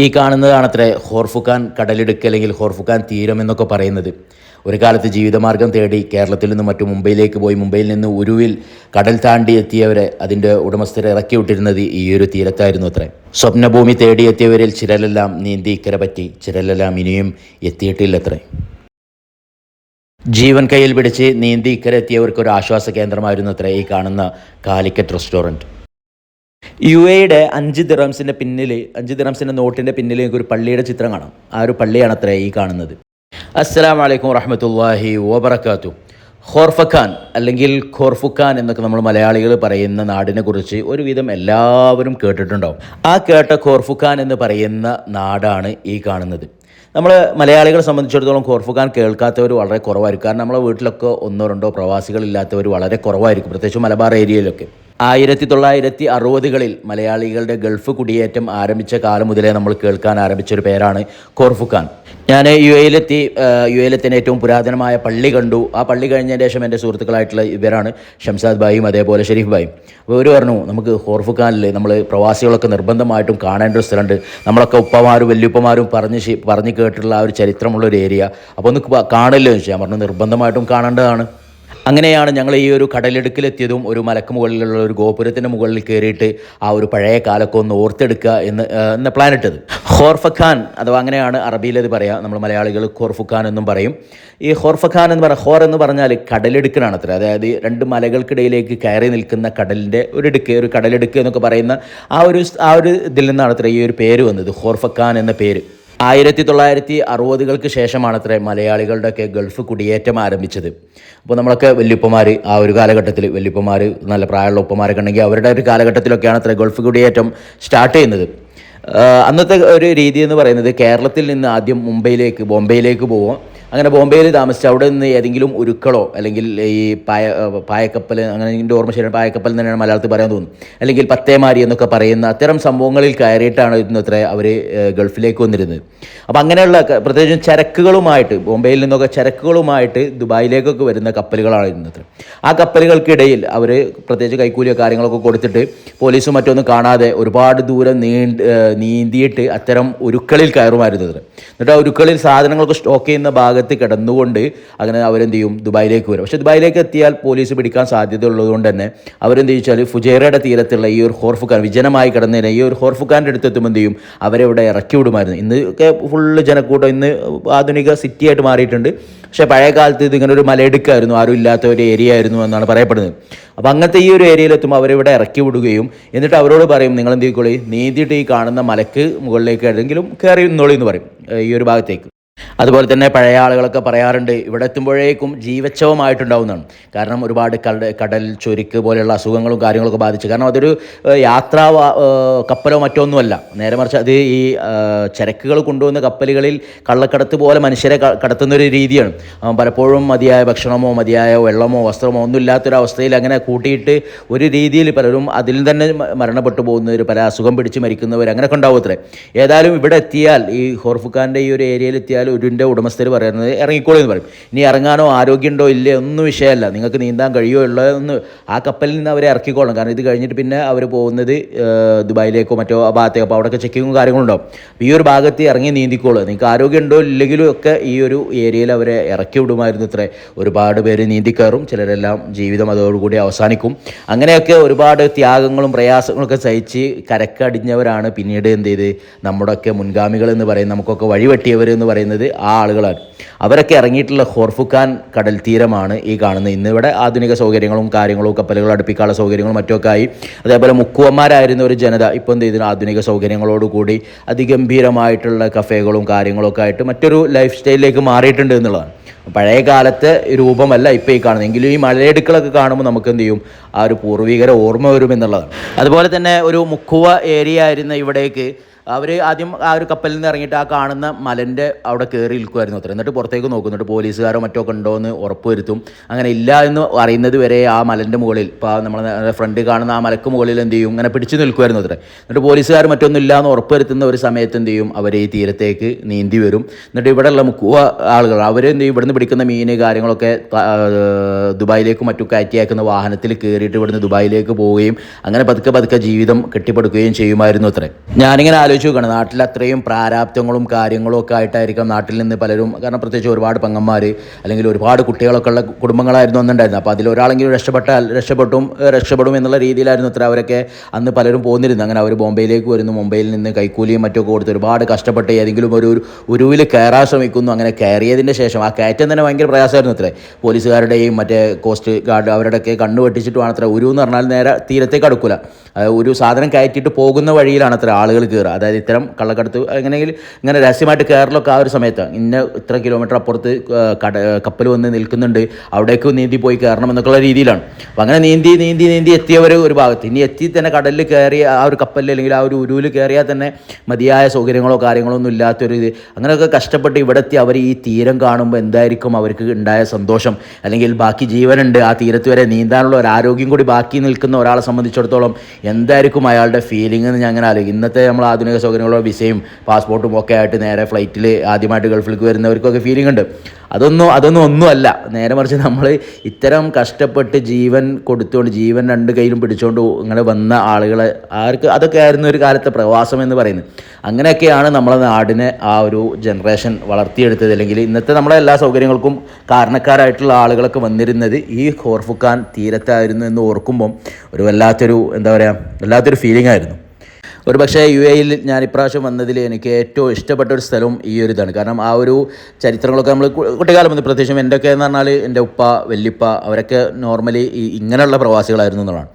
ഈ കാണുന്നതാണത്രേ ഹോർഫുഖാൻ കടലിടുക്ക് അല്ലെങ്കിൽ ഹോർഫുഖാൻ തീരം എന്നൊക്കെ പറയുന്നത്. ഒരു കാലത്ത് ജീവിതമാർഗം തേടി കേരളത്തിൽ നിന്ന് മറ്റു മുംബൈയിലേക്ക് പോയി മുംബൈയിൽ നിന്ന് ഉരുവിൽ കടൽ താണ്ടി എത്തിയവരെ അതിന്റെ ഉടമസ്ഥരെ ഇറക്കി വിട്ടിരുന്നത് ഈ ഒരു തീരത്തായിരുന്നു അത്രേ. സ്വപ്നഭൂമി തേടിയെത്തിയവരിൽ ചിലരെല്ലാം നീന്തി ഇക്കര പറ്റി ചിലരെല്ലാം ഇനിയും എത്തിയിട്ടില്ലത്രേ ജീവൻ കയ്യിൽ പിടിച്ച് നീന്തി ഇക്കരെ എത്തിയവർക്ക് ഒരു ആശ്വാസ കേന്ദ്രമായിരുന്നു അത്രേ ഈ കാണുന്ന കാലിക്കറ്റ് റെസ്റ്റോറന്റ്. യു എയുടെ അഞ്ച് ദിറംസിന്റെ പിന്നിൽ അഞ്ച് ദിറംസിന്റെ നോട്ടിന്റെ പിന്നിൽ എനിക്ക് ഒരു പള്ളിയുടെ ചിത്രം കാണാം. ആ ഒരു പള്ളിയാണ് അത്ര ഈ കാണുന്നത്. അസ്സലാം വലൈക്കും വറഹമത്തല്ലാഹി വബർക്കാത്തു ഖോർഫഖാൻ അല്ലെങ്കിൽ ഖോർഫുഖാൻ എന്നൊക്കെ നമ്മൾ മലയാളികൾ പറയുന്ന നാടിനെ കുറിച്ച് ഒരുവിധം എല്ലാവരും കേട്ടിട്ടുണ്ടാവും. ആ കേട്ട ഖോർഫുഖാൻ എന്ന് പറയുന്ന നാടാണ് ഈ കാണുന്നത്. നമ്മൾ മലയാളികളെ സംബന്ധിച്ചിടത്തോളം ഖോർഫുഖാൻ കേൾക്കാത്തവർ വളരെ കുറവായിരിക്കും. കാരണം നമ്മളെ വീട്ടിലൊക്കെ ഒന്നോ രണ്ടോ പ്രവാസികളില്ലാത്തവർ വളരെ കുറവായിരിക്കും. പ്രത്യേകിച്ച് മലബാർ ഏരിയയിലൊക്കെ. ആയിരത്തി തൊള്ളായിരത്തി അറുപതുകളിൽ മലയാളികളുടെ ഗൾഫ് കുടിയേറ്റം ആരംഭിച്ച കാലം മുതലേ നമ്മൾ കേൾക്കാൻ ആരംഭിച്ച ഒരു പേരാണ് കോർഫുഖാൻ ഞാൻ യു എയിലെത്തി യു എയിലെത്തിന് ഏറ്റവും പുരാതനമായ പള്ളി കണ്ടു. ആ പള്ളി കഴിഞ്ഞതിന് ശേഷം എന്റെ സുഹൃത്തുക്കളായിട്ടുള്ള ഇവരാണ് ഷംസാദ് ബായും അതേപോലെ ഷെരീഫ് ബായും അപ്പോൾ ഇവർ പറഞ്ഞു നമുക്ക് ഹോർഫുഖാനിൽ നമ്മൾ പ്രവാസികളൊക്കെ നിർബന്ധമായിട്ടും കാണേണ്ട ഒരു സ്ഥലമുണ്ട്. നമ്മളൊക്കെ ഉപ്പമാരും വല്യുപ്പമാരും പറഞ്ഞ് പറഞ്ഞ് കേട്ടിട്ടുള്ള ആ ഒരു ചരിത്രമുള്ള ഒരു ഏരിയ. അപ്പോൾ ഒന്ന് കാണില്ലെന്ന് വെച്ചാൽ ഞാൻ പറഞ്ഞു നിർബന്ധമായിട്ടും കാണേണ്ടതാണ്. അങ്ങനെയാണ് ഞങ്ങൾ ഈ ഒരു കടലിടുക്കിലെത്തിയതും ഒരു മലക്ക് മുകളിലുള്ള ഒരു ഗോപുരത്തിന്റെ മുകളിൽ കയറിയിട്ട് ആ ഒരു പഴയ കാലൊക്കെ ഒന്ന് ഓർത്തെടുക്കുക എന്ന് എന്ന പ്ലാൻ ഇട്ടത്. ഹോർഫഖാൻ അഥവാ അങ്ങനെയാണ് അറബിയിൽ അത് പറയുക നമ്മൾ മലയാളികൾ ഖോർഫുഖാൻ എന്നും പറയും. ഈ ഹോർഫഖാൻ എന്ന് പറയുക ഹോർ എന്ന് പറഞ്ഞാൽ കടലിടുക്കിനാണ് അത്ര. അതായത് രണ്ട് മലകൾക്കിടയിലേക്ക് കയറി നിൽക്കുന്ന കടലിന്റെ ഒരു ഇടുക്ക് ഒരു കടലിടുക്ക് എന്നൊക്കെ പറയുന്ന ആ ഒരു ആ ഒരു ഇതിൽ നിന്നാണ് അത്ര ഈ ഒരു പേര് വന്നത് ഹോർഫഖാൻ എന്ന പേര്. ആയിരത്തി തൊള്ളായിരത്തി അറുപതുകൾക്ക് ശേഷമാണ് അത്ര മലയാളികളുടെയൊക്കെ ഗൾഫ് കുടിയേറ്റം ആരംഭിച്ചത്. അപ്പോൾ നമ്മളൊക്കെ വല്യുപ്പമാർ ആ ഒരു കാലഘട്ടത്തിൽ വല്യുപ്പമാർ നല്ല പ്രായമുള്ള ഉപ്പമാരൊക്കെ ഉണ്ടെങ്കിൽ അവരുടെ ഒരു കാലഘട്ടത്തിലൊക്കെയാണ് അത്ര ഗൾഫ് കുടിയേറ്റം സ്റ്റാർട്ട് ചെയ്യുന്നത്. അന്നത്തെ ഒരു രീതി എന്ന് പറയുന്നത് കേരളത്തിൽ നിന്ന് ആദ്യം മുംബൈയിലേക്ക് ബോംബെയിലേക്ക് പോവുക. അങ്ങനെ ബോംബെയിൽ താമസിച്ച് അവിടെ നിന്ന് ഏതെങ്കിലും ഉരുക്കളോ അല്ലെങ്കിൽ ഈ പായ പായക്കപ്പൽ അങ്ങനെ എന്റെ ഓർമ്മ ശരിയാണ് പായക്കപ്പൽ തന്നെയാണ് മലയാളത്തിൽ പറയാൻ തോന്നുന്നു അല്ലെങ്കിൽ പത്തേമാരി എന്നൊക്കെ പറയുന്ന അത്തരം സംഭവങ്ങളിൽ കയറിയിട്ടാണ് ഇന്നത്ര അവർ ഗൾഫിലേക്ക് വന്നിരുന്നത്. അപ്പോൾ അങ്ങനെയുള്ള പ്രത്യേകിച്ചും ചരക്കുകളുമായിട്ട് ബോംബെയിൽ നിന്നൊക്കെ ചരക്കുകളുമായിട്ട് ദുബായിലേക്കൊക്കെ വരുന്ന കപ്പലുകളാണ് ഇന്നത്ര. ആ കപ്പലുകൾക്കിടയിൽ അവർ പ്രത്യേകിച്ച് കൈക്കൂലിയോ കാര്യങ്ങളൊക്കെ കൊടുത്തിട്ട് പോലീസും മറ്റൊന്നും കാണാതെ ഒരുപാട് ദൂരം നീണ്ട് നീന്തിയിട്ട് അത്തരം ഉരുക്കളിൽ കയറുമായിരുന്നു. എന്നിട്ട് ആ ഉരുക്കളിൽ സാധനങ്ങളൊക്കെ സ്റ്റോക്ക് ചെയ്യുന്ന ഭാഗത്ത് കിടന്നുകൊണ്ട് അങ്ങനെ അവരെന്ത് ചെയ്യും ദുബായിലേക്ക് വരും. പക്ഷേ ദുബായിലേക്ക് എത്തിയാൽ പോലീസ് പിടിക്കാൻ സാധ്യത ഉള്ളതുകൊണ്ട് തന്നെ അവരെന്ത് ചോദിച്ചാൽ ഫുജേറയുടെ തീരത്തുള്ള ഈ ഒരു ഹോർഫുഖാൻ വിജനമായി കിടന്നതിന് ഈ ഒരു ഹോർഫുഖാന്റെ അടുത്ത് എത്തുമ്പോൾ എന്ത് ചെയ്യും? അവരെ ഇവിടെ ഇറക്കി വിടുമായിരുന്നു. ഇന്ന് ഒക്കെ ഫുള്ള് ജനക്കൂട്ടം ഇന്ന് ആധുനിക സിറ്റി ആയിട്ട് മാറിയിട്ടുണ്ട്. പക്ഷേ പഴയ കാലത്ത് ഇത് ഇങ്ങനെ ഒരു മലയിടുക്കായിരുന്നു. ആരും ഇല്ലാത്ത ഒരു ഏരിയ ആയിരുന്നു എന്നാണ് പറയപ്പെടുന്നത്. അപ്പോൾ അങ്ങനത്തെ ഈ ഒരു ഏരിയയിലെത്തുമ്പോൾ അവരിവിടെ ഇറക്കി വിടുകയും എന്നിട്ട് അവരോട് പറയും നിങ്ങൾ എന്ത് ചെയ്യിക്കോളി? നീന്തിയിട്ട് ഈ കാണുന്ന മലക്ക് മുകളിലേക്ക് ഏതെങ്കിലും കയറി നിന്നോളി എന്ന് പറയും ഈ ഒരു ഭാഗത്തേക്ക്. അതുപോലെ തന്നെ പഴയ ആളുകളൊക്കെ പറയാറുണ്ട് ഇവിടെ എത്തുമ്പോഴേക്കും ജീവച്ഛവമായിട്ടുണ്ടാവുന്നതാണ് കാരണം ഒരുപാട് കടൽ ചുരുക്ക് പോലെയുള്ള അസുഖങ്ങളും കാര്യങ്ങളൊക്കെ ബാധിച്ചു. കാരണം അതൊരു യാത്രാ കപ്പലോ മറ്റോ ഒന്നുമല്ല. നേരെ മറിച്ച് അത് ഈ ചരക്കുകൾ കൊണ്ടുവന്ന കപ്പലുകളിൽ കള്ളക്കടത്ത് പോലെ മനുഷ്യരെ കടത്തുന്ന ഒരു രീതിയാണ്. പലപ്പോഴും മതിയായ ഭക്ഷണമോ മതിയായ വെള്ളമോ വസ്ത്രമോ ഒന്നും ഇല്ലാത്തൊരവസ്ഥയിൽ അങ്ങനെ കൂട്ടിയിട്ട് ഒരു രീതിയിൽ പലരും അതിൽ തന്നെ മരണപ്പെട്ടു പോകുന്നവർ പല അസുഖം പിടിച്ച് മരിക്കുന്നവർ അങ്ങനെയൊക്കെ ഉണ്ടാവും അത്രേ. ഏതായാലും ഇവിടെ എത്തിയാൽ ഈ ഹോർഫുഖാന്റെ ഈ ഒരു ഏരിയയിൽ എത്തിയാൽ ഒരുന്റെ ഉടമസ്ഥർ പറയുന്നത് ഇറങ്ങിക്കോളൂ എന്ന് പറയും. ഇനി ഇറങ്ങാനോ ആരോഗ്യമുണ്ടോ ഇല്ലേ ഒന്നും വിഷയമല്ല. നിങ്ങൾക്ക് നീന്താൻ കഴിയുമോ ഉള്ളതെന്ന് ആ കപ്പലിൽ നിന്ന് അവരെ ഇറക്കിക്കോളണം. കാരണം ഇത് കഴിഞ്ഞിട്ട് പിന്നെ അവർ പോകുന്നത് ദുബായിലേക്കോ മറ്റോ ആ ഭാഗത്തേക്കോ. അപ്പോൾ അവിടെയൊക്കെ ചെക്കിങ്ങും കാര്യങ്ങളും ഉണ്ടാവും. അപ്പോൾ ഈ ഒരു ഭാഗത്ത് ഇറങ്ങി നീന്തിക്കോളൂ. നിങ്ങൾക്ക് ആരോഗ്യമുണ്ടോ ഇല്ലെങ്കിലും ഒക്കെ ഈ ഒരു ഏരിയയിൽ അവരെ ഇറക്കി വിടുമായിരുന്നു ഇത്ര. ഒരുപാട് പേര് നീന്തിക്കയറും ചിലരെല്ലാം ജീവിതം അതോടുകൂടി അവസാനിക്കും. അങ്ങനെയൊക്കെ ഒരുപാട് ത്യാഗങ്ങളും പ്രയാസങ്ങളൊക്കെ സഹിച്ച് കരക്കടിഞ്ഞവരാണ് പിന്നീട് എന്ത് ചെയ്ത്? നമ്മുടെയൊക്കെ മുൻഗാമികൾ എന്ന് പറയും. നമുക്കൊക്കെ വഴിവെട്ടിയവർ എന്ന് പറയുന്നത് ആ ആളുകളാണ്. അവരൊക്കെ ഇറങ്ങിയിട്ടുള്ള ഹോർഫുഖാൻ കടൽ തീരമാണ് ഈ കാണുന്നത്. ഇന്നിവിടെ ആധുനിക സൗകര്യങ്ങളും കാര്യങ്ങളും കപ്പലുകൾ അടുപ്പിക്കാനുള്ള സൗകര്യങ്ങളും മറ്റൊക്കെ ആയി. അതേപോലെ മുക്കുവന്മാരായിരുന്ന ഒരു ജനത ഇപ്പോൾ എന്ത് ചെയ്തിരുന്നു ആധുനിക സൗകര്യങ്ങളോടുകൂടി അതിഗംഭീരമായിട്ടുള്ള കഫേകളും കാര്യങ്ങളൊക്കെ ആയിട്ട് മറ്റൊരു ലൈഫ് സ്റ്റൈലിലേക്ക് മാറിയിട്ടുണ്ട് എന്നുള്ളതാണ്. പഴയ കാലത്തെ രൂപമല്ല ഇപ്പോൾ ഈ കാണുന്നത്. എങ്കിലും ഈ മലയിടുക്കളൊക്കെ കാണുമ്പോൾ നമുക്ക് എന്ത് ചെയ്യും? ആ ഒരു പൂർവീകര ഓർമ്മ വരും എന്നുള്ളതാണ്. അതുപോലെ തന്നെ ഒരു മുക്കുവ ഏരിയ ആയിരുന്ന ഇവിടേക്ക് അവർ ആദ്യം ആ ഒരു കപ്പലിൽ നിന്ന് ഇറങ്ങിയിട്ട് ആ കാണുന്ന മലന്റെ അവിടെ കയറി നിൽക്കുമായിരുന്നു അത്ര. എന്നിട്ട് പുറത്തേക്ക് നോക്കും. എന്നിട്ട് പോലീസുകാരോ മറ്റോ ഒക്കെ ഉണ്ടോ എന്ന് ഉറപ്പ് വരുത്തും അങ്ങനെ ഇല്ല എന്ന് അറിയുന്നത് വരെ ആ മലന്റെ മുകളിൽ ഇപ്പോൾ നമ്മൾ ഫ്രണ്ട് കാണുന്ന ആ മലക്ക് മുകളിൽ എന്ത് ചെയ്യും? ഇങ്ങനെ പിടിച്ചു നിൽക്കുമായിരുന്നു അത്ര. എന്നിട്ട് പോലീസുകാർ മറ്റൊന്നും ഇല്ല എന്ന് ഉറപ്പ് വരുത്തുന്ന ഒരു സമയത്ത് എന്ത് ചെയ്യും? അവർ ഈ തീരത്തേക്ക് നീന്തി വരും. എന്നിട്ട് ഇവിടെയുള്ള മുക്കുവ ആളുകൾ അവർ എന്ത് ചെയ്യും? ഇവിടുന്ന് പിടിക്കുന്ന മീൻ കാര്യങ്ങളൊക്കെ ദുബായിലേക്ക് മറ്റും കയറ്റി അയക്കുന്ന വാഹനത്തിൽ കയറിയിട്ട് ഇവിടുന്ന് ദുബായിലേക്ക് പോവുകയും അങ്ങനെ പതുക്കെ പതുക്കെ ജീവിതം കെട്ടിപ്പടുക്കുകയും ചെയ്യുമായിരുന്നു അത്രേ. ഞാനിങ്ങനെ ആലോചിച്ചു ആലോചിച്ച് നോക്കണം നാട്ടിൽ അത്രയും പ്രാരാബ്ദങ്ങളും കാര്യങ്ങളും ഒക്കെ ആയിട്ടായിരിക്കാം നാട്ടിൽ നിന്ന് പലരും കാരണം പ്രത്യേകിച്ച് ഒരുപാട് പെങ്ങന്മാർ അല്ലെങ്കിൽ ഒരുപാട് കുട്ടികളൊക്കെ ഉള്ള കുടുംബങ്ങളായിരുന്നു അന്നുണ്ടായിരുന്നത്. അപ്പോൾ അതിലൊരാളെങ്കിലും രക്ഷപ്പെട്ടാൽ രക്ഷപ്പെട്ടും രക്ഷപ്പെടും എന്നുള്ള രീതിയിലായിരുന്നു അത്ര അവരൊക്കെ അന്ന് പലരും പോന്നിരുന്നു അങ്ങനെ അവർ ബോംബെയിലേക്ക് വരുന്നു മുംബൈയിൽ നിന്ന് കൈക്കൂലിയും മറ്റൊക്കെ കൊടുത്ത് ഒരുപാട് കഷ്ടപ്പെട്ട് ഏതെങ്കിലും ഒരു ഒരു ഉരുവിൽ കയറാൻ ശ്രമിക്കുന്നു. അങ്ങനെ കയറിയതിന്റെ ശേഷം ആ കയറ്റം തന്നെ ഭയങ്കര പ്രയാസമായിരുന്നു അത്രേ. പോലീസുകാരുടെയും മറ്റേ കോസ്റ്റ് ഗാർഡ് അവരുടെയൊക്കെ കണ്ണു വെട്ടിച്ചിട്ടുമാണ് അത്ര. ഉരു എന്ന് പറഞ്ഞാൽ നേരെ തീരത്തേക്ക് അടുക്കില്ല ഒരു സാധനം കയറ്റിയിട്ട് പോകുന്ന വഴിയിലാണ് അത്ര ആളുകൾ കയറുക. അതായത് ഇത്തരം കള്ളക്കടത്ത് എങ്ങനെയെങ്കിൽ ഇങ്ങനെ രഹസ്യമായിട്ട് കയറലൊക്കെ ആ ഒരു സമയത്ത്. ഇന്ന ഇത്ര കിലോമീറ്റർ അപ്പുറത്ത് കട കപ്പൽ വന്ന് നിൽക്കുന്നുണ്ട്. അവിടേക്ക് നീന്തി പോയി കയറണം എന്നൊക്കെയുള്ള രീതിയിലാണ്. അപ്പോൾ അങ്ങനെ നീന്തി നീന്തി നീന്തി എത്തിയവർ ഒരു ഭാഗത്ത്. ഇനി എത്തി തന്നെ കടലിൽ കയറി ആ ഒരു കപ്പലിൽ അല്ലെങ്കിൽ ആ ഒരു ഉരുവിൽ കയറിയാൽ തന്നെ മതിയായ സൗകര്യങ്ങളോ കാര്യങ്ങളോ ഒന്നും ഇല്ലാത്തൊരു ഇത്. അങ്ങനെയൊക്കെ കഷ്ടപ്പെട്ട് ഇവിടെ എത്തി അവർ ഈ തീരം കാണുമ്പോൾ എന്തായിരിക്കും അവർക്ക് ഉണ്ടായ സന്തോഷം? അല്ലെങ്കിൽ ബാക്കി ജീവനുണ്ട് ആ തീരത്ത് വരെ നീന്താനുള്ള ഒരു ആരോഗ്യം കൂടി ബാക്കി നിൽക്കുന്ന ഒരാളെ സംബന്ധിച്ചിടത്തോളം എന്തായിരിക്കും അയാളുടെ ഫീലിംഗ് എന്ന് ഞാൻ അങ്ങനെ ആലോചിക്കും. ഇന്നത്തെ നമ്മൾ ആധുനിക സൗകര്യങ്ങളോ വിസയും പാസ്പോർട്ടും ഒക്കെ ആയിട്ട് നേരെ ഫ്ലൈറ്റിൽ ആദ്യമായിട്ട് ഗൾഫിലേക്ക് വരുന്നവർക്കൊക്കെ ഫീലിംഗ് ഉണ്ട്. അതൊന്നും അതൊന്നും ഒന്നുമല്ല. നേരെ മറിച്ച് നമ്മൾ ഇത്തരം കഷ്ടപ്പെട്ട് ജീവൻ കൊടുത്തുകൊണ്ട് ജീവൻ രണ്ട് കയ്യിലും പിടിച്ചുകൊണ്ട് ഇങ്ങനെ വന്ന ആളുകളെ ആർക്ക് അതൊക്കെ ആയിരുന്നു ഒരു കാലത്തെ പ്രവാസം എന്ന് പറയുന്നത്. അങ്ങനെയൊക്കെയാണ് നമ്മളെ നാടിനെ ആ ഒരു ജനറേഷൻ വളർത്തിയെടുത്തത്. അല്ലെങ്കിൽ ഇന്നത്തെ നമ്മളെ എല്ലാ സൗകര്യങ്ങൾക്കും കാരണക്കാരായിട്ടുള്ള ആളുകളൊക്കെ വന്നിരുന്നത് ഈ ഖോർഫുഖാൻ തീരത്തായിരുന്നു എന്ന് ഓർക്കുമ്പം ഒരു വല്ലാത്തൊരു എന്താ പറയുക വല്ലാത്തൊരു ഫീലിംഗ് ആയിരുന്നു. ഒരു പക്ഷേ യു എയിൽ ഞാൻ ഇപ്രാവശ്യം വന്നതിൽ എനിക്ക് ഏറ്റവും ഇഷ്ടപ്പെട്ട ഒരു സ്ഥലം ഈ ഒരു ഇതാണ് കാരണം ആ ഒരു ചരിത്രങ്ങളൊക്കെ നമ്മൾ കുട്ടിക്കാലം മുതൽ പ്രത്യേകിച്ചും എന്റെയൊക്കെ എന്ന് പറഞ്ഞാൽ എന്റെ ഉപ്പ വല്യപ്പ അവരൊക്കെ നോർമലി ഈ ഇങ്ങനെയുള്ള പ്രവാസികളായിരുന്നു എന്നുള്ളതാണ്.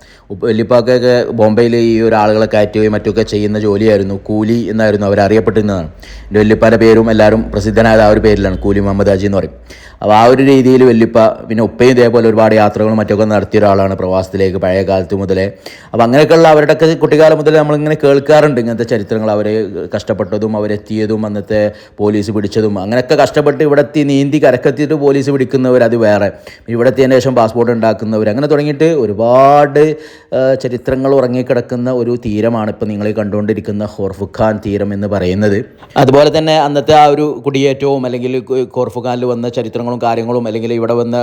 വല്യപ്പാക്കൊക്കെ ബോംബെയിൽ ഈ ഒരു ആളുകളെ കയറ്റുകയും മറ്റൊക്കെ ചെയ്യുന്ന ജോലിയായിരുന്നു. കൂലി എന്നായിരുന്നു അവർ അറിയപ്പെട്ടിരുന്നതാണ് എന്റെ വല്യപ്പാന്റെ പേരും എല്ലാവരും പ്രസിദ്ധനായത് ആ ഒരു പേരിലാണ്. കൂലി മുഹമ്മദ് ഹാജി എന്ന് പറയും. അപ്പോൾ ആ ഒരു രീതിയിൽ വല്യപ്പ പിന്നെ ഉപ്പയും ഇതേപോലെ ഒരുപാട് യാത്രകളും മറ്റൊക്കെ നടത്തിയ ഒരാളാണ് പ്രവാസത്തിലേക്ക് പഴയ കാലത്ത് മുതലേ. അപ്പോൾ അങ്ങനെയൊക്കെയുള്ള അവരുടെയൊക്കെ കുട്ടിക്കാലം മുതൽ നമ്മളിങ്ങനെ കേൾക്കാറുണ്ട്. ഇങ്ങനത്തെ ചരിത്രങ്ങൾ അവർ കഷ്ടപ്പെട്ടതും അവരെത്തിയതും അന്നത്തെ പോലീസ് പിടിച്ചതും അങ്ങനെയൊക്കെ കഷ്ടപ്പെട്ട് ഇവിടെത്തി നീന്തി കരക്കെത്തിയിട്ട് പോലീസ് പിടിക്കുന്നവർ അത് വേറെ. ഇവിടെ എത്തിയതിന് ശേഷം പാസ്പോർട്ട് ഉണ്ടാക്കുന്നവർ അങ്ങനെ തുടങ്ങിയിട്ട് ഒരുപാട് ചരിത്രങ്ങൾ ഉറങ്ങിക്കിടക്കുന്ന ഒരു തീരമാണ് ഇപ്പോൾ നിങ്ങൾ കണ്ടുകൊണ്ടിരിക്കുന്ന ഹോർഫുഖാൻ തീരം എന്ന് പറയുന്നത്. അതുപോലെ തന്നെ അന്നത്തെ ആ ഒരു കുടിയേറ്റവും അല്ലെങ്കിൽ ഖോർഫുഖാനിൽ വന്ന വന്ന ചരിത്രങ്ങളും കാര്യങ്ങളും അല്ലെങ്കിൽ ഇവിടെ വന്ന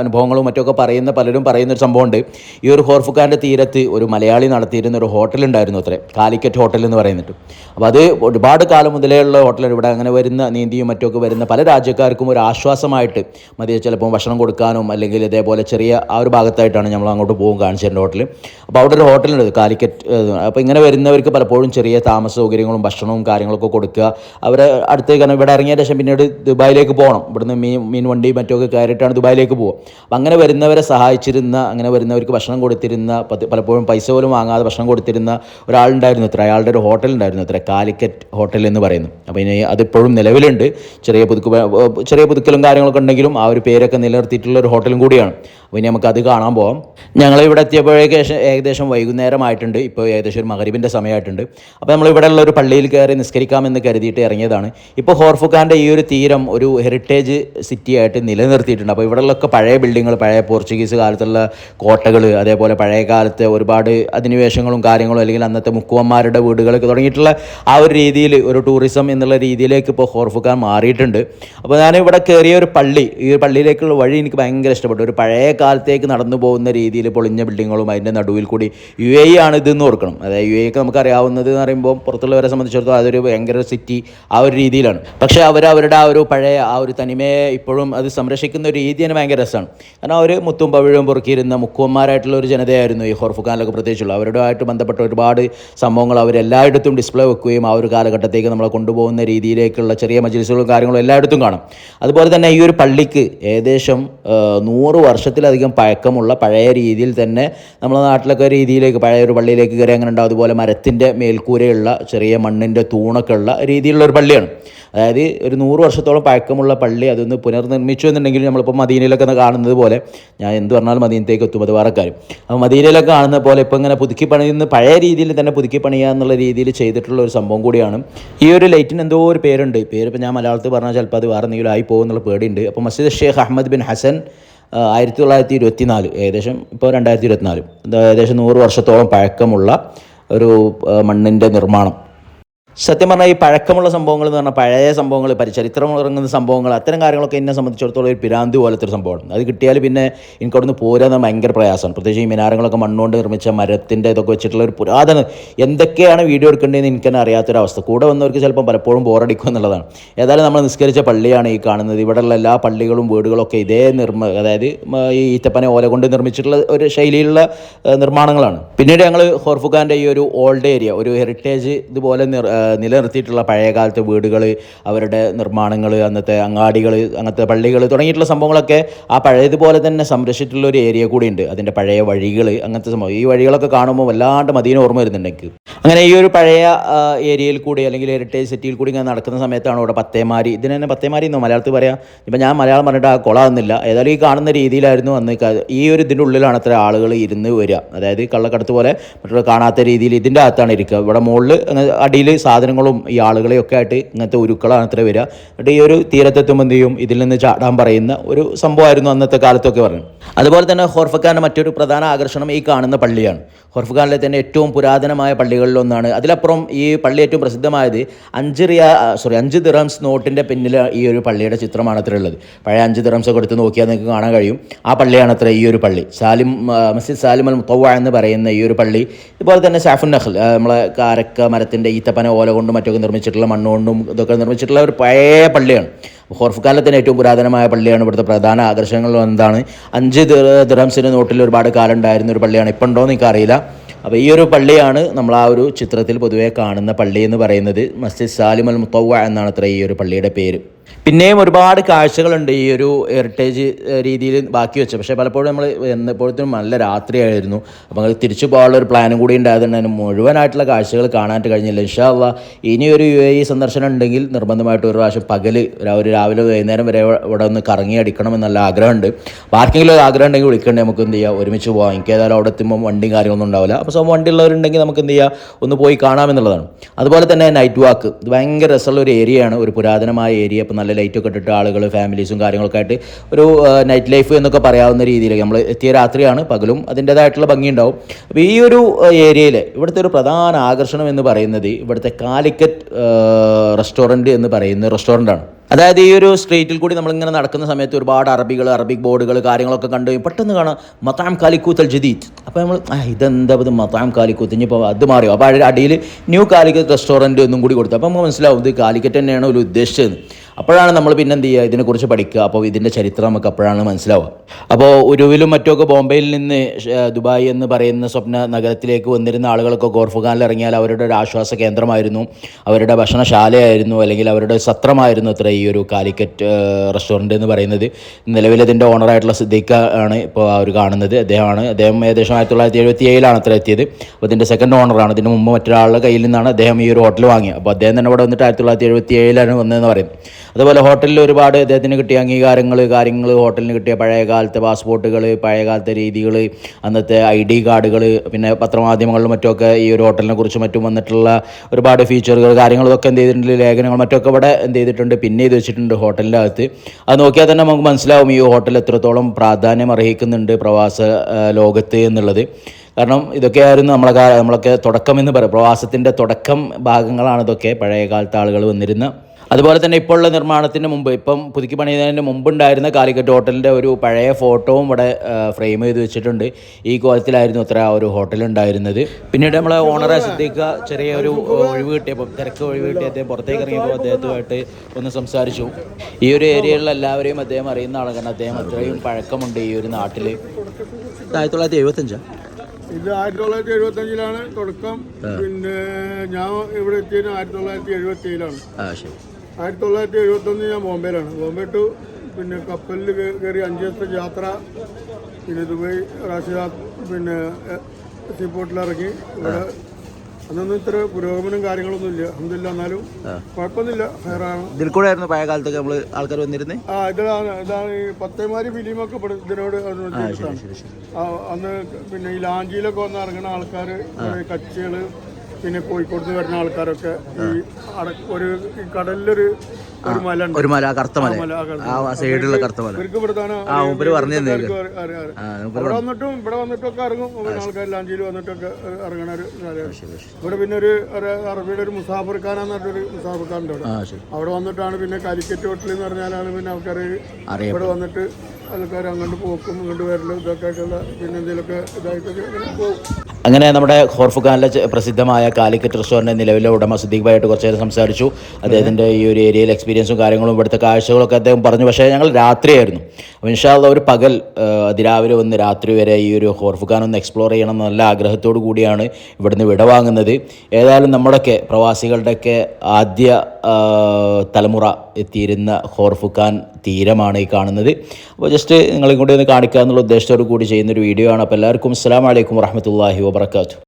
അനുഭവങ്ങളും മറ്റൊക്കെ പറയുന്ന പലരും പറയുന്ന ഒരു സംഭവമുണ്ട്. ഈ ഒരു ഹോർഫുഖാന്റെ തീരത്ത് ഒരു മലയാളി നടത്തിയിരുന്ന ഒരു ഹോട്ടൽ ഉണ്ടായിരുന്നു അത്രേ കാലിക്കറ്റ് ഹോട്ടൽ എന്ന് പറയുന്നിട്ട്. അപ്പോൾ അത് ഒരുപാട് കാലം മുതലേ ഉള്ള ഹോട്ടലാണ്. ഇവിടെ അങ്ങനെ വരുന്ന നീന്തിയും മറ്റൊക്കെ വരുന്ന പല രാജ്യക്കാർക്കും ഒരു ആശ്വാസമായിട്ട് മതി. ചിലപ്പോൾ ഭക്ഷണം കൊടുക്കാനും അല്ലെങ്കിൽ ഇതേപോലെ ചെറിയ ആ ഒരു ഭാഗത്തായിട്ടാണ് നമ്മൾ അങ്ങോട്ട് പോകും കാണിച്ചേന്റെ ഹോട്ടൽ അപ്പോൾ അവിടെ ഒരു ഹോട്ടലുണ്ട് കാലിക്കറ്റ് അപ്പോൾ ഇങ്ങനെ വരുന്നവർക്ക് പലപ്പോഴും ചെറിയ താമസ സൗകര്യങ്ങളും ഭക്ഷണവും കാര്യങ്ങളൊക്കെ കൊടുക്കുക. അവരെ അടുത്തേക്ക് ഇവിടെ ഇറങ്ങിയ ശേഷം പിന്നീട് ദുബായിലേക്ക് പോകണം. ഇവിടുന്ന് മീൻ മീൻ വണ്ടി മറ്റൊക്കെ കയറിയിട്ടാണ് ദുബായിലേക്ക് പോകുക അപ്പം അങ്ങനെ വരുന്നവരെ സഹായിച്ചിരുന്ന അങ്ങനെ വരുന്നവർക്ക് ഭക്ഷണം കൊടുത്തിരുന്ന പലപ്പോഴും പൈസ പോലും വാങ്ങാതെ ഭക്ഷണം കൊടുത്തിരുന്ന ഒരാളുണ്ടായിരുന്നു അത്ര. അയാളുടെ ഒരു ഹോട്ടൽ ഉണ്ടായിരുന്നു അത്ര. കാലിക്കറ്റ് ഹോട്ടൽ എന്ന് പറയുന്നു അപ്പോൾ ഇനി അതിപ്പോഴും നിലവിലുണ്ട്. ചെറിയ പുതുക്കു ചെറിയ പുതുക്കലും കാര്യങ്ങളൊക്കെ ഉണ്ടെങ്കിലും ആ ഒരു പേരൊക്കെ നിലനിർത്തിയിട്ടുള്ള ഒരു ഹോട്ടലും കൂടിയാണ്. അപ്പോൾ ഇനി നമുക്ക് അത് കാണാൻ പോകാം ഞങ്ങൾ ഇവിടെ എത്തിയപ്പോഴേക്ക് ഏകദേശം വൈകുന്നേരമായിട്ടുണ്ട്. ഇപ്പോൾ ഏകദേശം ഒരു മകരീബിന്റെ സമയമായിട്ടുണ്ട്. അപ്പോൾ നമ്മൾ ഇവിടെയുള്ള ഒരു പള്ളിയിൽ കയറി നിസ്കരിക്കാമെന്ന് കരുതിയിട്ട് ഇറങ്ങിയതാണ്. ഇപ്പോൾ ഹോർഫുഖാന്റെ ഈ ഒരു തീരം ഒരു ഹെറിറ്റേജ് സിറ്റി ആയിട്ട് നിലനിർത്തിയിട്ടുണ്ട്. അപ്പോൾ ഇവിടെയുള്ളൊക്കെ പഴയ ബിൽഡിങ്ങുകൾ പഴയ പോർച്ചുഗീസ് കാലത്തുള്ള കോട്ടകൾ അതേപോലെ പഴയ കാലത്തെ ഒരുപാട് അധിനിവേശങ്ങളും കാര്യങ്ങളും അല്ലെങ്കിൽ അന്നത്തെ മുക്കുവന്മാരുടെ വീടുകളൊക്കെ തുടങ്ങിയിട്ടുള്ള ആ ഒരു രീതിയിൽ ഒരു ടൂറിസം എന്നുള്ള രീതിയിലേക്ക് ഇപ്പോൾ ഹോർഫുക്കാൻ മാറിയിട്ടുണ്ട്. അപ്പോൾ ഞാൻ ഇവിടെ കയറിയ ഒരു പള്ളി ഈ പള്ളിയിലേക്കുള്ള വഴി എനിക്ക് ഭയങ്കര ഇഷ്ടപ്പെട്ടു. ഒരു പഴയ കാലത്തേക്ക് നടന്നു പോകുന്ന രീതിയിൽ പൊളിഞ്ഞ ബിൽഡിങ്ങുകളും അതിന്റെ നടുവിൽ കൂടി യു എ ആണ് ഇതെന്ന് ഓർക്കണം. അതായത് യു എക്ക് നമുക്ക് നമുക്കറിയാവുന്നത് എന്ന് പറയുമ്പോൾ പുറത്തുള്ളവരെ സംബന്ധിച്ചിടത്തോളം അതൊരു ഭയങ്കര സിറ്റി ആ ഒരു രീതിയിലാണ്. പക്ഷേ അവർ അവരുടെ ആ ഒരു പഴയ ആ ഒരു തനിമയെ ഇപ്പോഴും അത് സംരക്ഷിക്കുന്ന ഒരു രീതി തന്നെ ഭയങ്കര രസമാണ്. കാരണം അവർ മുത്തും പവിഴവും പൊറുക്കിയിരുന്ന മുക്കുവന്മാരായിട്ടുള്ള ഒരു ജനതയായിരുന്നു ഈ ഹോർഫുഖാനിലൊക്കെ പ്രത്യേകിച്ചുള്ള അവരുമായിട്ട് ബന്ധപ്പെട്ട ഒരുപാട് സംഭവങ്ങൾ അവരെല്ലായിടത്തും ഡിസ്പ്ലേ വെക്കുകയും ആ ഒരു കാലഘട്ടത്തേക്ക് നമ്മളെ കൊണ്ടുപോകുന്ന രീതിയിലേക്കുള്ള ചെറിയ മജിൽസുകളും കാര്യങ്ങളും എല്ലായിടത്തും കാണും. അതുപോലെ തന്നെ ഈ ഒരു പള്ളിക്ക് ഏകദേശം നൂറ് വർഷത്തിലധികം പഴക്കമുള്ള പഴയ രീതിയിൽ തന്നെ നമ്മളെ നാട്ടിലൊക്കെ രീതിയിലേക്ക് പഴയ ഒരു പള്ളിയിലേക്ക് കയറി അങ്ങനെ ഉണ്ടാവും. അതുപോലെ മരത്തിന്റെ മേൽക്കൂരയുള്ള ചെറിയ മണ്ണിന്റെ തൂണൊക്കെ ഉള്ള രീതിയിലുള്ള ഒരു പള്ളിയാണ്. അതായത് ഒരു നൂറ് വർഷത്തോളം പഴക്കമുള്ള പള്ളി അതൊന്ന് പുനർനിർമ്മിച്ചു എന്നുണ്ടെങ്കിൽ നമ്മളിപ്പോൾ മദീനയിലൊക്കെ കാണുന്നത് പോലെ ഞാൻ എന്ത് പറഞ്ഞാലും മദീനത്തേക്ക് എത്തും. അത് വേറെ കാര്യം. അപ്പോൾ മദീനയിലൊക്കെ കാണുന്ന പോലെ ഇപ്പോൾ ഇങ്ങനെ പുതുക്കി പണിയുന്ന പഴയ രീതിയിൽ തന്നെ പുതുക്കി പണിയുക എന്നുള്ള രീതിയിൽ ചെയ്തിട്ടുള്ള ഒരു സംഭവം കൂടിയാണ്. ഈ ഒരു ലൈറ്റിന് എന്തോ ഒരു പേരുണ്ട്. പേര് ഇപ്പോൾ ഞാൻ മലയാളത്തിൽ പറഞ്ഞാൽ ചിലപ്പോൾ അത് വേറെ എന്തെങ്കിലും ആയി പോകുന്നുള്ള പേടിയുണ്ട്. അപ്പോൾ മസ്ജിദ് ഷേഖ് അഹമ്മദ് ബിൻ ഹസൻ ആയിരത്തി തൊള്ളായിരത്തി ഇരുപത്തി നാല് ഏകദേശം ഇപ്പോൾ രണ്ടായിരത്തി ഇരുപത്തിനാല് ഏകദേശം നൂറ് വർഷത്തോളം പഴക്കമുള്ള ഒരു മണ്ണിന്റെ നിർമ്മാണം. സത്യം പറഞ്ഞാൽ ഈ പഴക്കമുള്ള സംഭവങ്ങൾ എന്ന് പറഞ്ഞാൽ പഴയ സംഭവങ്ങൾ പരിചരിത്രം ഇറങ്ങുന്ന സംഭവങ്ങൾ അത്തരം കാര്യങ്ങളൊക്കെ എന്നെ സംബന്ധിച്ചിടത്തോളം ഒരു പിരാന്ത് പോലത്തെ ഒരു സംഭവമാണ്. അത് കിട്ടിയാൽ പിന്നെ എനിക്ക് അവിടുന്ന് പോരാന്ന് ഭയങ്കര പ്രയാസമാണ്. പ്രത്യേകിച്ച് ഈ മിനാരങ്ങളൊക്കെ മണ്ണുകൊണ്ട് നിർമ്മിച്ച മരത്തിന്റെ ഇതൊക്കെ വെച്ചിട്ടുള്ള ഒരു പുരാതന എന്തൊക്കെയാണ് വീഡിയോ എടുക്കേണ്ടതെന്ന് എനിക്ക് തന്നെ അറിയാത്തൊരവസ്ഥ കൂടെ വന്നവർക്ക് ചിലപ്പോൾ പലപ്പോഴും ബോറടിക്കും എന്നുള്ളതാണ്. ഏതായാലും നമ്മൾ നിസ്കരിച്ച പള്ളിയാണ് ഈ കാണുന്നത്. ഇവിടെയുള്ള എല്ലാ പള്ളികളും വീടുകളൊക്കെ ഇതേ നിർമ്മ അതായത് ഈ ഈത്തപ്പന ഓല കൊണ്ട് നിർമ്മിച്ചിട്ടുള്ള ഒരു ശൈലിയിലുള്ള നിർമ്മാണങ്ങളാണ്. പിന്നീട് ഞങ്ങൾ ഹോർഫുഖാന്റെ ഈ ഒരു ഓൾഡ് ഏരിയ ഒരു ഹെറിറ്റേജ് ഇതുപോലെ നിർ- നിലനിർത്തിയിട്ടുള്ള പഴയകാലത്തെ വീടുകൾ അവരുടെ നിർമ്മാണങ്ങൾ അന്നത്തെ അങ്ങാടികൾ അങ്ങനത്തെ പള്ളികൾ തുടങ്ങിയിട്ടുള്ള സംഭവങ്ങളൊക്കെ ആ പഴയതുപോലെ തന്നെ സംരക്ഷിച്ചിട്ടുള്ള ഒരു ഏരിയ കൂടിയുണ്ട്. അതിന്റെ പഴയ വഴികൾ അങ്ങനത്തെ സംഭവം. ഈ വഴികളൊക്കെ കാണുമ്പോൾ വല്ലാണ്ട് മദീന ഓർമ്മ വരുന്നുണ്ട് എനിക്ക് അങ്ങനെ ഈ ഒരു പഴയ ഏരിയയിൽ കൂടി അല്ലെങ്കിൽ ഹെറിറ്റേജ് സിറ്റിയിൽ കൂടി ഇങ്ങനെ നടക്കുന്ന സമയത്താണ് ഇവിടെ പത്തേമാരി. ഇതിന് തന്നെ പത്തേമാരി എന്നോ മലയാളത്തിൽ പറയാം. ഇപ്പം ഞാൻ മലയാളം പറഞ്ഞിട്ട് ആ കൊളാകുന്നില്ല ഏതായാലും ഈ കാണുന്ന രീതിയിലായിരുന്നു അന്ന് ഈ ഒരു ഇതിന്റെ ഉള്ളിലാണ് അത്ര ആളുകൾ ഇരുന്ന് വരിക. അതായത് കള്ളക്കടത്ത് പോലെ മറ്റുള്ള കാണാത്ത രീതിയിൽ ഇതിന്റെ അകത്താണ് ഇരിക്കുക. ഇവിടെ മുകളിൽ അടിയിൽ സാധനങ്ങളും ഈ ആളുകളെയൊക്കെ ആയിട്ട് ഇങ്ങനത്തെ ഉരുക്കളാണ് അത്ര വരിക. എന്നിട്ട് ഈ ഒരു തീരത്തെത്തുമ്പോൾ എന്ത് ചെയ്യും? ഇതിൽ നിന്ന് ചാടാൻ പറയുന്ന ഒരു സംഭവമായിരുന്നു അന്നത്തെ കാലത്തൊക്കെ പറഞ്ഞു അതുപോലെ തന്നെ ഹോർഫക്കാന്റെ മറ്റൊരു പ്രധാന ആകർഷണം ഈ കാണുന്ന പള്ളിയാണ്. ഹോർഫക്കാനിലെ തന്നെ ഏറ്റവും പുരാതനമായ പള്ളികളിലൊന്നാണ് അതിലപ്പുറം ഈ പള്ളി ഏറ്റവും പ്രസിദ്ധമായത് അഞ്ച് റിയ സോറി അഞ്ച് ദിറംസ് നോട്ടിന്റെ പിന്നിൽ ഈ ഒരു പള്ളിയുടെ ചിത്രമാണ് അത്ര ഉള്ളത്. പഴയ അഞ്ച് ദിറംസ് ഒക്കെ എടുത്ത് നോക്കിയാൽ നിങ്ങൾക്ക് കാണാൻ കഴിയും. ആ പള്ളിയാണ് അത്ര ഈ ഒരു പള്ളി. സാലിം മസ്ജിദ് സാലിം അൽ മുത്തവ എന്ന് പറയുന്ന ഈ ഒരു പള്ളി. ഇതുപോലെ തന്നെ സാഫുൻ നഖൽ നമ്മളെ കാരക്ക മരത്തിന്റെ ഈത്തപ്പന ഓല കൊണ്ടും മറ്റൊക്കെ നിർമ്മിച്ചിട്ടുള്ള മണ്ണുകൊണ്ടും ഇതൊക്കെ നിർമ്മിച്ചിട്ടുള്ള ഒരു പഴയ പള്ളിയാണ്. ഹോർഫ്കാലത്തിന് ഏറ്റവും പുരാതനമായ പള്ളിയാണ് ഇവിടുത്തെ പ്രധാന ആകർഷണങ്ങളിൽ എന്താണ്? അഞ്ച് ദിറ- ദിറംസിന്റെ നോട്ടിൽ ഒരുപാട് കാലം ഉണ്ടായിരുന്ന ഒരു പള്ളിയാണ്. ഇപ്പം ഉണ്ടോ എന്ന് എനിക്കറിയില്ല. അപ്പോൾ ഈ ഒരു പള്ളിയാണ് നമ്മൾ ആ ഒരു ചിത്രത്തിൽ പൊതുവേ കാണുന്ന പള്ളി എന്ന് പറയുന്നത് മസ്ജിദ് സാലിം അൽ മുത്തവ എന്നാണ് അത്ര ഈ ഒരു പള്ളിയുടെ പേര്. പിന്നെയും ഒരുപാട് കാഴ്ചകളുണ്ട് ഈ ഒരു ഹെറിറ്റേജ് രീതിയിൽ ബാക്കി വെച്ച. പക്ഷേ പലപ്പോഴും നമ്മൾ എന്നപ്പോഴത്തേനും നല്ല രാത്രിയായിരുന്നു. അപ്പോൾ അത് തിരിച്ചു പോകാനുള്ള ഒരു പ്ലാനും കൂടി ഉണ്ടായതുകൊണ്ട് മുഴുവനായിട്ടുള്ള കാഴ്ചകൾ കാണാനായിട്ട് കഴിഞ്ഞില്ല. ഇൻഷാല്ല ഇനിയൊരു യു എ സന്ദർശനം ഉണ്ടെങ്കിൽ നിർബന്ധമായിട്ട് ഒരു പ്രാവശ്യം പകൽ ഒരു രാവിലെ വൈകുന്നേരം വരെ ഇവിടെ ഒന്ന് കറങ്ങി അടിക്കണം എന്നുള്ള ആഗ്രഹമുണ്ട്. ആർക്കെങ്കിലും ഒരു ആഗ്രഹം ഉണ്ടെങ്കിൽ വിളിക്കണ്ടേ നമുക്ക് എന്ത് ചെയ്യാം? ഒരുമിച്ച് പോകാം എനിക്ക് ഏതായാലും അവിടെ എത്തുമ്പോൾ വണ്ടിയും കാര്യങ്ങളൊന്നും ഉണ്ടാവില്ല. അപ്പോൾ സ്വന്തം വണ്ടി ഉള്ളവരുണ്ടെങ്കിൽ നമുക്ക് എന്ത് ചെയ്യാം? ഒന്ന് പോയി കാണാമെന്നുള്ളതാണ് അതുപോലെ തന്നെ നൈറ്റ് വാക്ക് ഇത് ഭയങ്കര രസമുള്ള ഒരു ഏരിയയാണ് ഒരു പുരാതനമായ ഏരിയ ഇപ്പോൾ നല്ല ലൈറ്റൊക്കെ ഇട്ടിട്ട് ആളുകൾ ഫാമിലീസും കാര്യങ്ങളൊക്കെ ആയിട്ട് ഒരു നൈറ്റ് ലൈഫ് എന്നൊക്കെ പറയാവുന്ന രീതിയിലേക്ക് നമ്മൾ എത്തിയ രാത്രിയാണ്. പകലും അതിന്റേതായിട്ടുള്ള ഭംഗിയുണ്ടാവും. അപ്പോൾ ഈ ഒരു ഏരിയയിൽ ഇവിടുത്തെ ഒരു പ്രധാന ആകർഷണം എന്ന് പറയുന്നത് ഇവിടുത്തെ കാലിക്കറ്റ് റെസ്റ്റോറന്റ് എന്ന് പറയുന്ന റെസ്റ്റോറന്റാണ് അതായത് ഈ ഒരു സ്ട്രീറ്റിൽ കൂടി നമ്മളിങ്ങനെ നടക്കുന്ന സമയത്ത് ഒരുപാട് അറബികൾ അറബിക് ബോർഡുകൾ കാര്യങ്ങളൊക്കെ കണ്ടു പെട്ടെന്ന് കാണാം മത്താം കാലിക്കൂത്തൽ ജദീദ്. അപ്പോൾ നമ്മൾ ഇതെന്താ ഇത് മത്താം കാലിക്കൂത്ത് ഇനിയിപ്പോൾ അത് മാറിയോ? അപ്പോൾ അടിയിൽ ന്യൂ കാലിക്കറ്റ് റെസ്റ്റോറന്റ് എന്നും കൂടി കൊടുത്തു. അപ്പോൾ നമുക്ക് മനസ്സിലാവും ഇത് കാലിക്കറ്റ് തന്നെയാണ് ഒരു ഉദ്ദേശിച്ചത് അപ്പോഴാണ് നമ്മൾ പിന്നെ എന്ത് ചെയ്യുക? ഇതിനെക്കുറിച്ച് പഠിക്കുക. അപ്പോൾ ഇതിന്റെ ചരിത്രം നമുക്ക് അപ്പോഴാണ് മനസ്സിലാവുക. അപ്പോൾ ഉരുവിലും മറ്റുമൊക്കെ ബോംബെയിൽ നിന്ന് ദുബായ് എന്ന് പറയുന്ന സ്വപ്ന നഗരത്തിലേക്ക് വന്നിരുന്ന ആളുകളൊക്കെ ഗോർഫുഖാനിൽ ഇറങ്ങിയാൽ അവരുടെ ഒരു ആശ്വാസ കേന്ദ്രമായിരുന്നു. അവരുടെ ഭക്ഷണശാലയായിരുന്നു അല്ലെങ്കിൽ അവരുടെ സത്രമായിരുന്നു അത്ര ഈ ഒരു കാലിക്കറ്റ് റെസ്റ്റോറന്റ് എന്ന് പറയുന്നത്. നിലവിൽ ഇതിന്റെ ഓണറായിട്ടുള്ള സിദ്ദീഖ ആണ് ഇപ്പോൾ അവർ കാണുന്നത്. അദ്ദേഹമാണ് അദ്ദേഹം ഏകദേശം ആയിരത്തി തൊള്ളായിരത്തി എഴുപത്തി ഏഴിലാണ് അത്ര എത്തിയത്. അപ്പോൾ ഇതിന്റെ സെക്കൻഡ് ഓണറാണ് ഇതിന് മുമ്പ് മറ്റൊരാളുടെ കയ്യിൽ നിന്നാണ് അദ്ദേഹം ഈ ഒരു ഹോട്ടൽ വാങ്ങിയത്. അപ്പോൾ അദ്ദേഹം തന്നെ ഇവിടെ വന്നിട്ട് ആയിരത്തി തൊള്ളായിരത്തി എഴുപത്തി ഏഴിലാണ് വന്നതെന്ന് പറയും അതുപോലെ ഹോട്ടലിൽ ഒരുപാട് അദ്ദേഹത്തിന് കിട്ടിയ അംഗീകാരങ്ങൾ കാര്യങ്ങൾ ഹോട്ടലിന് കിട്ടിയ പഴയകാലത്തെ പാസ്പോർട്ടുകൾ പഴയ കാലത്തെ രീതികൾ അന്നത്തെ ഐ ഡി കാർഡുകൾ പിന്നെ പത്രമാധ്യമങ്ങളിലും മറ്റുമൊക്കെ ഈ ഒരു ഹോട്ടലിനെ കുറിച്ച് മറ്റും വന്നിട്ടുള്ള ഒരുപാട് ഫീച്ചറുകൾ കാര്യങ്ങളൊക്കെ എന്ത് ചെയ്തിട്ടുണ്ട് ലേഖനങ്ങൾ മറ്റൊക്കെ ഇവിടെ എന്ത് ചെയ്തിട്ടുണ്ട് പിന്നെ ഇത് വെച്ചിട്ടുണ്ട് ഹോട്ടലിന്റെ അകത്ത്. അത് നോക്കിയാൽ തന്നെ നമുക്ക് മനസ്സിലാവും ഈ ഹോട്ടൽ എത്രത്തോളം പ്രാധാന്യം അർഹിക്കുന്നുണ്ട് പ്രവാസ ലോകത്ത് എന്നുള്ളത്. കാരണം ഇതൊക്കെയായിരുന്നു നമ്മളെ നമ്മളൊക്കെ തുടക്കം എന്ന് പറയും. പ്രവാസത്തിന്റെ തുടക്കം ഭാഗങ്ങളാണ് ഇതൊക്കെ. പഴയ കാലത്തെ ആളുകൾ വന്നിരുന്ന. അതുപോലെ തന്നെ ഇപ്പോൾ ഉള്ള നിർമ്മാണത്തിന് മുമ്പ് ഇപ്പം പുതുക്കി പണിയുന്നതിന് മുമ്പുണ്ടായിരുന്ന കാലിക്കറ്റ് ഹോട്ടലിന്റെ ഒരു പഴയ ഫോട്ടോവും ഇവിടെ ഫ്രെയിം ചെയ്ത് വെച്ചിട്ടുണ്ട്. ഈ കോലത്തിലായിരുന്നു അത്ര ഒരു ഹോട്ടൽ ഉണ്ടായിരുന്നത്. പിന്നീട് നമ്മളെ ഓണറെ ശ്രദ്ധിക്കുക ചെറിയ ഒരു ഒഴിവ് കിട്ടിയപ്പോൾ തിരക്ക് ഒഴിവ് കിട്ടി അദ്ദേഹം പുറത്തേക്ക് ഇറങ്ങിയപ്പോൾ അദ്ദേഹത്തുമായിട്ട് ഒന്ന് സംസാരിച്ചു. ഈ ഒരു ഏരിയയിലുള്ള എല്ലാവരെയും അദ്ദേഹം അറിയുന്ന ആളാണ്. കാരണം അദ്ദേഹം അത്രയും പഴക്കമുണ്ട് ഈ ഒരു നാട്ടിൽ ആയിരത്തി തൊള്ളായിരത്തി എഴുപത്തഞ്ചാണ് ഇത് ആയിരത്തി തൊള്ളായിരത്തി എഴുപത്തി അഞ്ചിലാണ് തുടക്കം പിന്നെ ഞാൻ ഇവിടെ എത്തിയത് ആയിരത്തി തൊള്ളായിരത്തി എഴുപത്തി ഏഴിലാണ് ആയിരത്തി തൊള്ളായിരത്തി എഴുപത്തി ഒന്ന് ഞാൻ ബോംബെയിലാണ്. ബോംബെ ടു പിന്നെ കപ്പലിൽ കയറി അഞ്ച് ദിവസത്തെ യാത്ര. പിന്നെ ദുബായ് റാഷിദ പിന്നെ സീപോർട്ടിൽ ഇറങ്ങി ഇവിടെ അന്നൊന്നും ഇത്ര പുരോഗമനം കാര്യങ്ങളൊന്നും ഇല്ല. അഹമ്മദില്ല എന്നാലും കുഴപ്പമൊന്നുമില്ല. ഫെയറാണ് ഇതിൽ കൂടെ ആയിരുന്നു പഴയ കാലത്തൊക്കെ നമ്മൾ ആൾക്കാർ വന്നിരുന്നത് ആ ഇതാണ് ഇതാണ് ഈ പത്തേമാരി ഫിലിമൊക്കെ ഇതിനോട് അന്ന് പിന്നെ ഈ ലാഞ്ചിയിലൊക്കെ വന്ന് ഇറങ്ങുന്ന ആൾക്കാർ കച്ചികൾ പിന്നെ കോഴിക്കോട് നിന്ന് വരുന്ന ആൾക്കാരൊക്കെ ഈ ഒരു കടലിലൊരു ഒരു മല ഉണ്ട് ഒരു മല. ആ കറുത്ത മല. ആ സൈഡിലുള്ള കറുത്ത മല. ഇവർക്ക് ഇവിടുത്താണ് ആ മുമ്പിൽ പറഞ്ഞു തന്നെ മൂപ്പര് ഇവിടെ വന്നിട്ടും ഇവിടെ വന്നിട്ടൊക്കെ ഇറങ്ങും. ആൾക്കാർ ലാഞ്ചിയിൽ വന്നിട്ടൊക്കെ ഇറങ്ങണ ഒരു ഇവിടെ പിന്നെ ഒരു അറബിയുടെ ഒരു മുസാഫർ ഖാൻ എന്നിട്ടൊരു മുസാഫർ ഖാൻ ഉണ്ട് അവിടെ വന്നിട്ടാണ് പിന്നെ കാലിക്കറ്റ് ഹോട്ടൽ എന്ന് പറഞ്ഞാലാണ് പിന്നെ ആൾക്കാർ ഇവിടെ വന്നിട്ട് ആൾക്കാർ അങ്ങോട്ട് പോക്കും ഇങ്ങോട്ട് വരലും ഇതൊക്കെ ആയിട്ടുള്ള പിന്നെ എന്തെങ്കിലുമൊക്കെ ഇതായിട്ടൊക്കെ പോകും. അങ്ങനെ നമ്മുടെ ഹോർഫുഖാനിലെ പ്രസിദ്ധമായ കാലിക്കറ്റ് റെസ്റ്റോറന്റ് നിലവിലെ ഉടമ സിദ്ദീഖായിട്ട് കുറച്ച് നേരം സംസാരിച്ചു. അദ്ദേഹത്തിന്റെ ഈ ഒരു ഏരിയയിൽ എക്സ്പീരിയൻസും കാര്യങ്ങളും ഇവിടുത്തെ കാഴ്ചകളൊക്കെ അദ്ദേഹം പറഞ്ഞു. പക്ഷേ ഞങ്ങൾ രാത്രിയായിരുന്നു. അപ്പോൾ ഇൻഷാല്ല ഒരു പകൽ അതിരാവിലെ വന്ന് രാത്രി വരെ ഈ ഒരു ഹോർഫുഖാൻ ഒന്ന് എക്സ്പ്ലോർ ചെയ്യണം എന്ന നല്ല ആഗ്രഹത്തോടു കൂടിയാണ് ഇവിടുന്ന് വിടവാങ്ങുന്നത് ഏതായാലും നമ്മുടെയൊക്കെ പ്രവാസികളുടെയൊക്കെ ആദ്യ തലമുറ എത്തിയിരുന്ന ഹോർഫുഖാൻ തീരമാണ് ഈ കാണുന്നത്. അപ്പോൾ ജസ്റ്റ് നിങ്ങളെ കൂടി ഒന്ന് കാണിക്കുക എന്നുള്ള ഉദ്ദേശത്തോടു കൂടി ചെയ്യുന്നൊരു വീഡിയോ ആണ്. അപ്പോൾ എല്ലാവർക്കും അസ്സാം വലൈക്കും വറഹമത്തല്ലാഹി വബർക്കാത്തു